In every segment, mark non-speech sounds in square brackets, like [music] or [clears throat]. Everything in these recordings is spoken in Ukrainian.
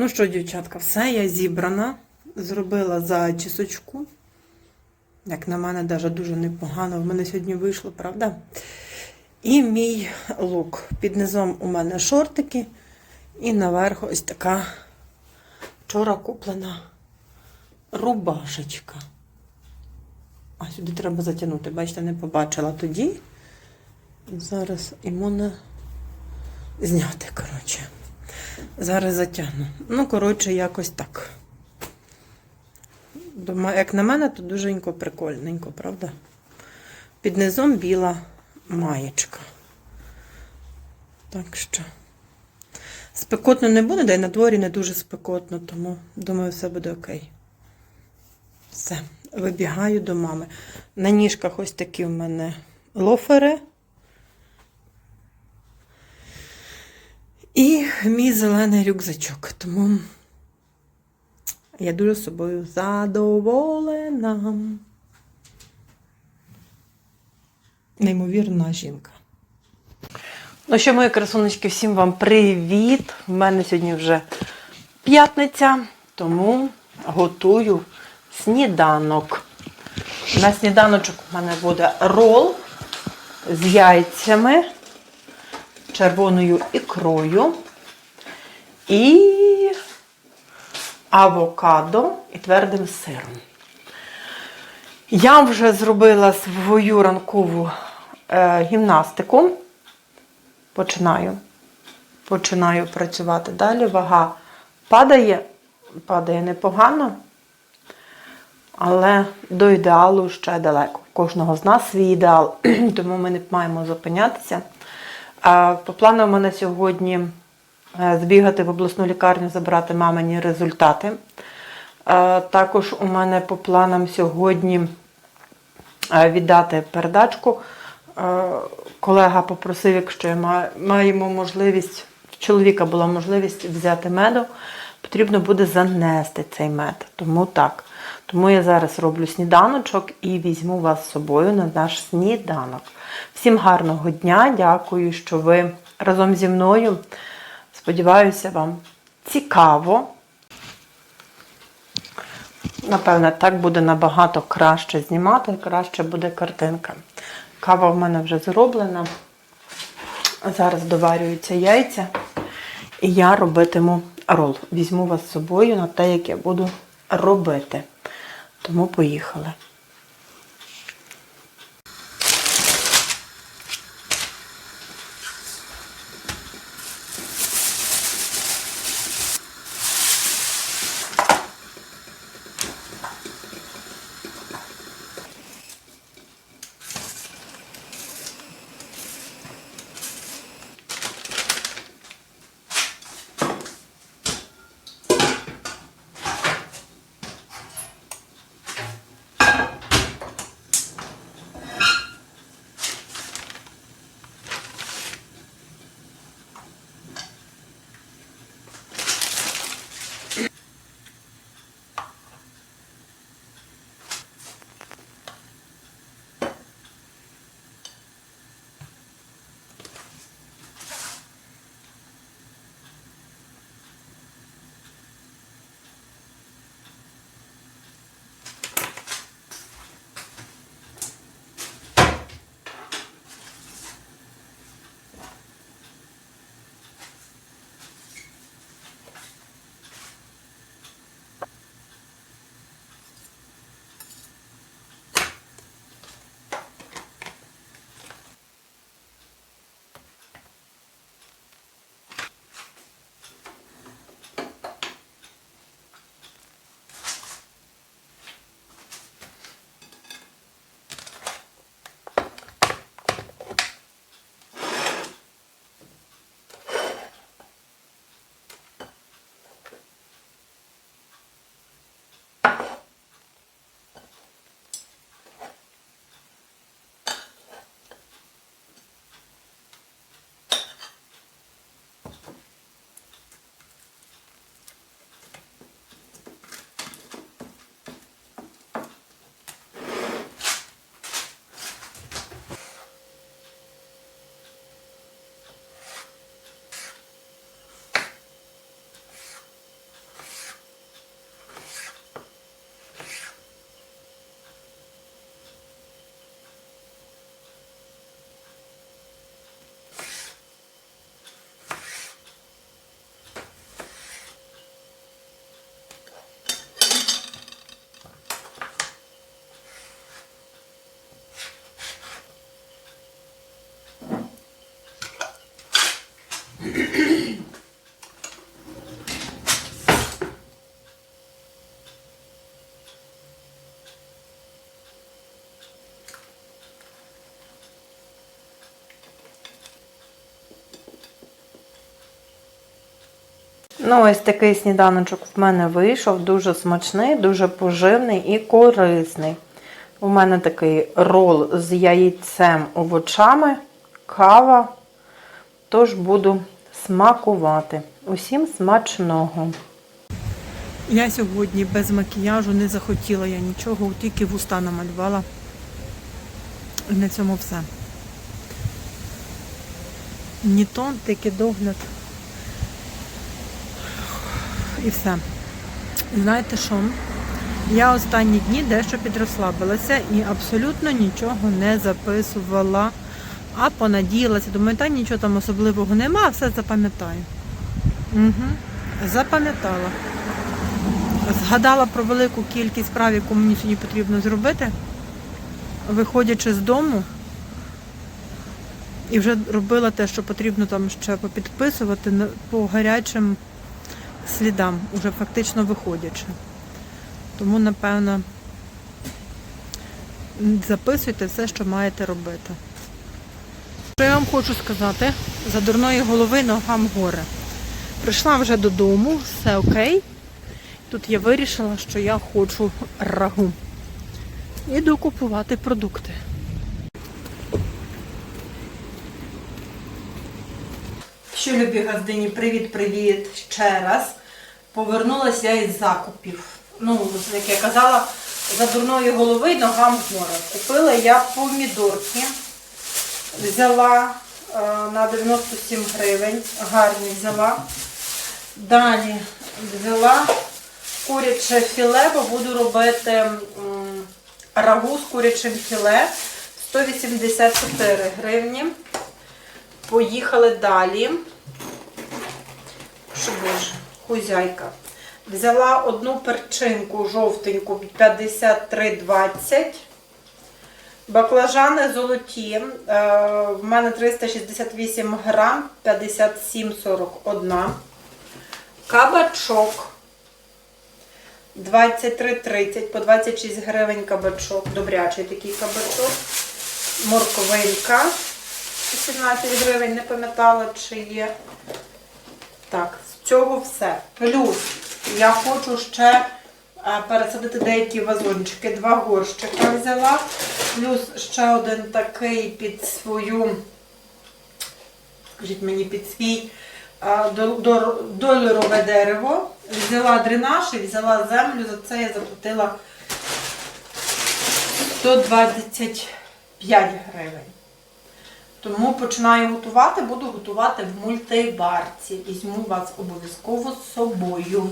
Ну що, дівчатка, все я зібрана. Зробила зачісочку. Як на мене, навіть дуже непогано. В мене сьогодні вийшло, правда? І мій лук. Під низом у мене шортики. І наверху ось така вчора куплена рубашечка. А сюди треба затягнути. Бачите, не побачила тоді. Зараз і можна зняти, коротше. Зараз затягну. Ну, коротше, якось так. Думаю, як на мене, то дуженько прикольненько, правда? Під низом біла маєчка. Так що. Спекотно не буде, да й на дворі не дуже спекотно, тому думаю, все буде окей. Все, вибігаю до мами. На ніжках ось такі в мене лофери. І мій зелений рюкзачок. Тому я дуже собою задоволена. Неймовірна жінка. Ну що, мої красуночки, всім вам привіт! У мене сьогодні вже п'ятниця, тому готую сніданок. На сніданочок у мене буде рол з яйцями, червоною ікрою і авокадо і твердим сиром. Я вже зробила свою ранкову е, гімнастику. Починаю. Починаю працювати далі. Вага падає, падає непогано, але до ідеалу ще далеко. У кожного з нас свій ідеал, [clears throat] тому ми не маємо зупинятися. По плану у мене сьогодні е, збігати в обласну лікарню, забрати мамині результати. Е, Також у мене по планам сьогодні е, віддати передачку. Колега попросив, якщо маємо можливість, в чоловіка була можливість взяти меду, потрібно буде занести цей мед. Тому так. Тому я зараз роблю сніданочок і візьму вас з собою на наш сніданок. Всім гарного дня, дякую, що ви разом зі мною. Сподіваюся, вам цікаво. Напевне, так буде набагато краще знімати, краще буде картинка. Кава в мене вже зроблена. Зараз доварюються яйця. І я робитиму рол. Візьму вас з собою на те, як я буду робити. Тому поїхали. Ну, ось такий сніданочок в мене вийшов, дуже смачний, дуже поживний і корисний. У мене такий рол з яйцем овочами, кава. Тож буду смакувати. Усім смачного. Я сьогодні без макіяжу не захотіла я нічого, тільки вуста намалювала. І на цьому все. Ні тон, тільки догляд. І все. Знаєте що? Я останні дні дещо підрослабилася і абсолютно нічого не записувала, а понадіялася. Думаю, та нічого там особливого нема, все запам'ятаю. Угу. Запам'ятала. Згадала про велику кількість справ, яку мені сьогодні потрібно зробити, виходячи з дому. І вже робила те, що потрібно там ще попідписувати по гарячим слідам, уже фактично виходячи. Тому, напевно, записуйте все, що маєте робити. Що я вам хочу сказати, за дурної голови ногам горе. Прийшла вже додому, все окей. Тут я вирішила, що я хочу рагу. Іду купувати продукти. Що, любі газдині, привіт-привіт ще раз. Повернулася я із закупів. Ну, як я казала, за дурної голови ногам горе. Купила я помідорки. Взяла е, на 97 гривень. Гарні взяла. Далі взяла куряче філе, бо буду робити рагу з курячим філе. 184 гривні. Поїхали далі. Що боже, хузяйка. Взяла одну перчинку жовтеньку 53,20. Баклажани золоті. е, В мене 368 грам, 57,41. Кабачок. 23,30 по 26 гривень кабачок. Добрячий такий кабачок. Морковинка. 17 гривень, не пам'ятала, чи є. Так, з цього все. Плюс я хочу ще пересадити деякі вазончики. Два горщика взяла. Плюс ще один такий під свою, скажіть мені, під свій до- до- доларове дерево. Взяла дренаж і взяла землю. За це я заплатила 125 гривень. Тому починаю готувати, буду готувати в мультибарці. Візьму вас обов'язково з собою.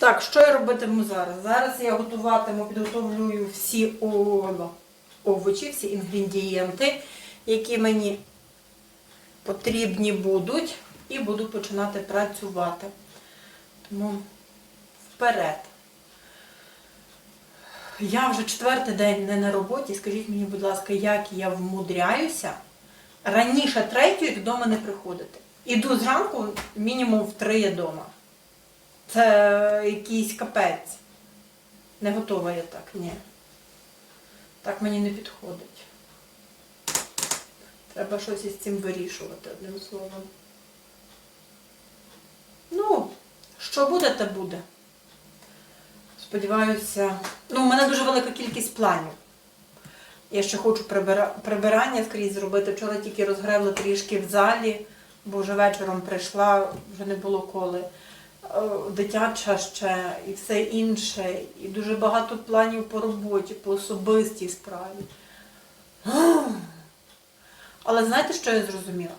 Так, що я робитиму зараз? Зараз я готуватиму, підготовлюю всі овочі, всі інгредієнти, які мені потрібні будуть, і буду починати працювати. Тому вперед. Я вже четвертий день не на роботі. Скажіть мені, будь ласка, як я вмудряюся раніше третьої додому не приходити. Іду зранку мінімум в три я вдома. Це якийсь капець. Не готова я так, ні. Так мені не підходить. Треба щось із цим вирішувати, одним словом. Ну, що буде, те буде. Сподіваюся, ну, у мене дуже велика кількість планів. Я ще хочу прибира... прибирання скрізь зробити. Вчора тільки розгребла трішки в залі, бо вже вечором прийшла, вже не було коли. Е, Дитяча ще і все інше. І дуже багато планів по роботі, по особистій справі. Але знаєте, що я зрозуміла?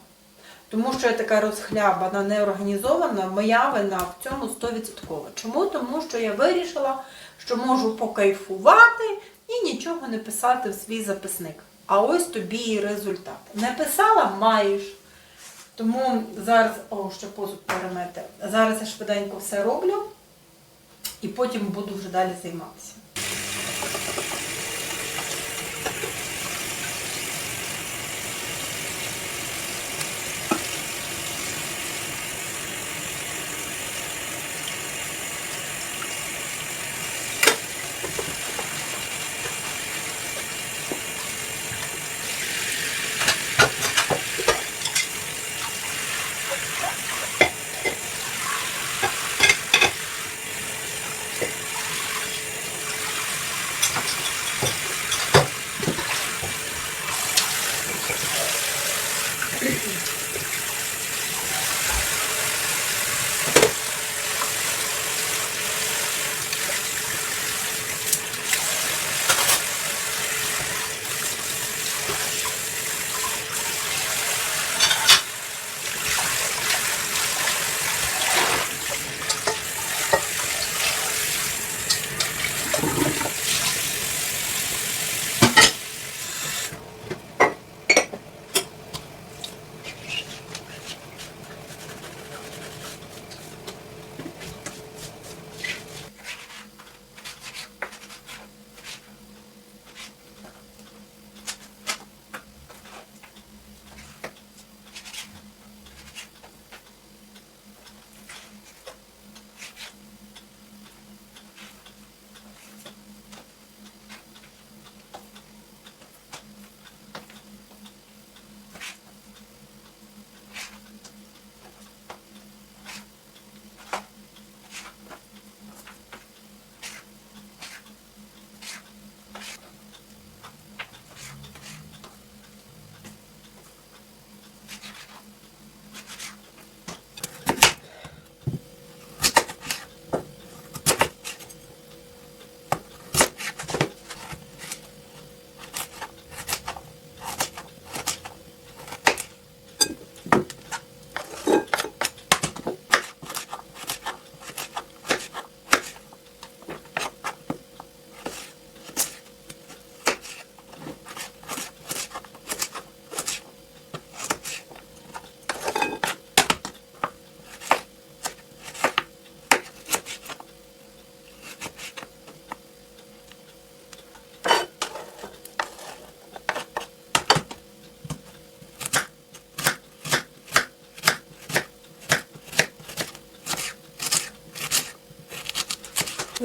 Тому що я така розхлябана, неорганізована, моя вина в цьому 100%. Чому? Тому що я вирішила, що можу покайфувати і нічого не писати в свій записник. А ось тобі і результат. Не писала, маєш. Тому зараз, о, ще посуд перемити. Зараз я швиденько все роблю і потім буду вже далі займатися.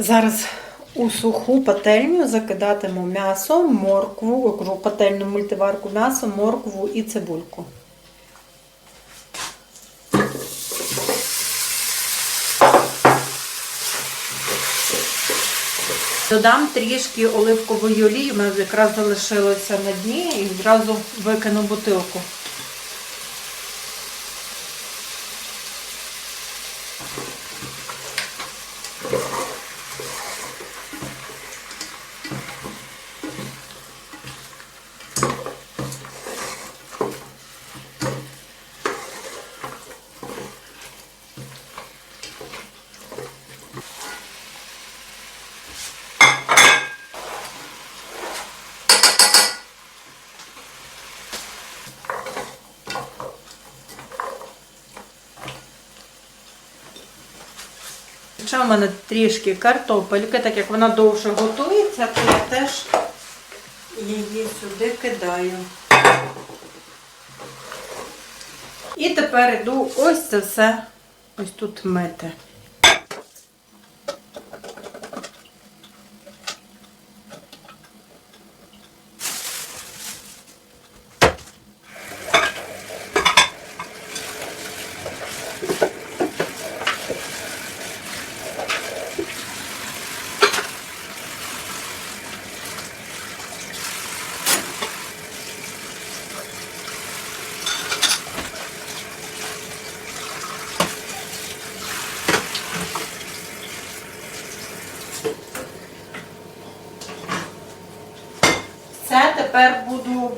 Зараз у суху пательню закидатиму м'ясо, моркву, окру пательну мультиварку м'ясо, моркву і цибульку. Додам трішки оливкової олії, у мене якраз залишилося на дні і одразу викину бутилку. В мене трішки картопельки, так як вона довше готується, то я теж її сюди кидаю. І тепер йду ось це все ось тут мити. Все, тепер буду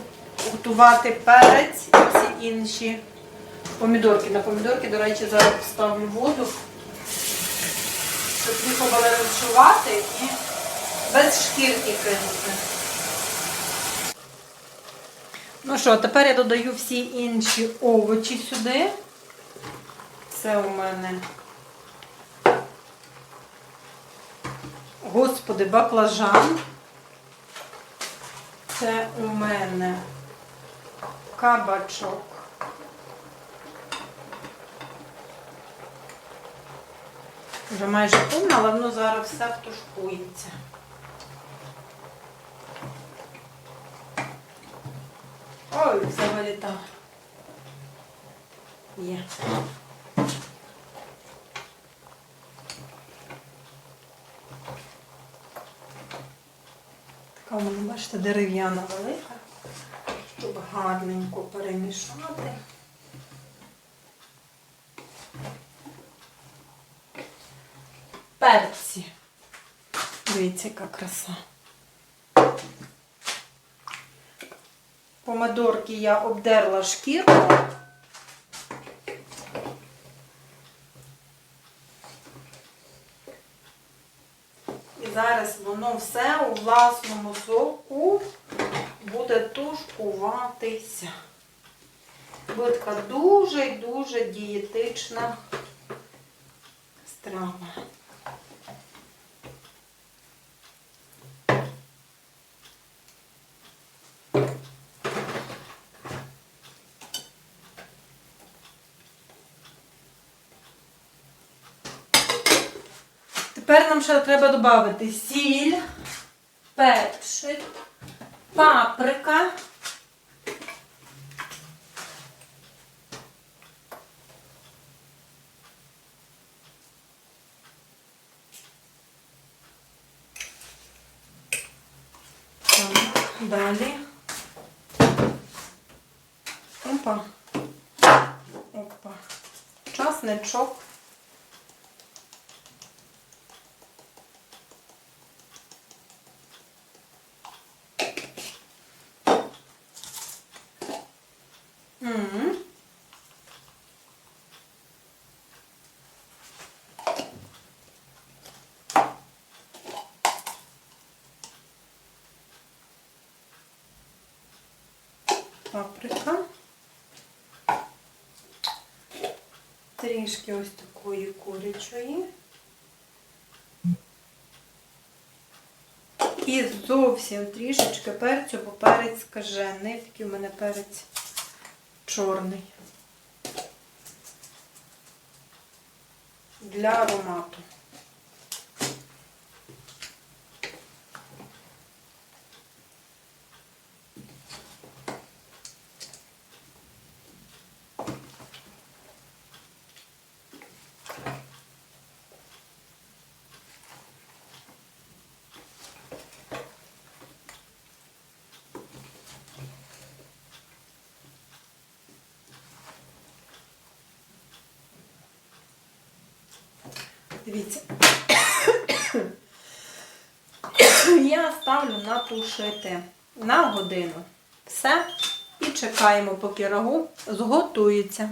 готувати перець і всі інші помідорки. На помідорки, до речі, зараз ставлю воду, щоб їх обалансувати і без шкірки кинути. Ну що, тепер я додаю всі інші овочі сюди. Це у мене. Господи, баклажан. Це у мене кабачок. Вже майже повна, але воно зараз все втушкується. Ой, все вилітає. Є. Така у мене, бачите, дерев'яна велика, гарненько перемішати. Перці. Дивіться, яка краса. Помидорки я обдерла шкірку. І зараз воно все у власному соку буде тушкуватися. Буде така дуже дуже дієтична страва. Тепер нам ще треба додати сіль, перчик, паприка. Далі. Опа. Опа. Часничок. Паприка. Трішки ось такої курячої. І зовсім трішечки перцю, бо перець скажений. Такий у мене перець чорний. Для аромату. Дивіться. [coughs] Я ставлю натушити на годину. Все. І чекаємо, поки рагу зготується.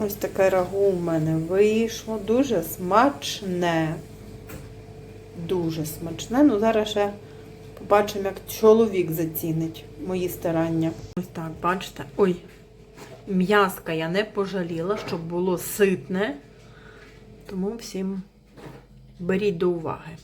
Ось таке рагу у мене вийшло. Дуже смачне. Дуже смачне. Ну, зараз ще побачимо, як чоловік зацінить мої старання. Ось так, бачите? Ой, м'яска я не пожаліла, щоб було ситне. Тому всім беріть до уваги.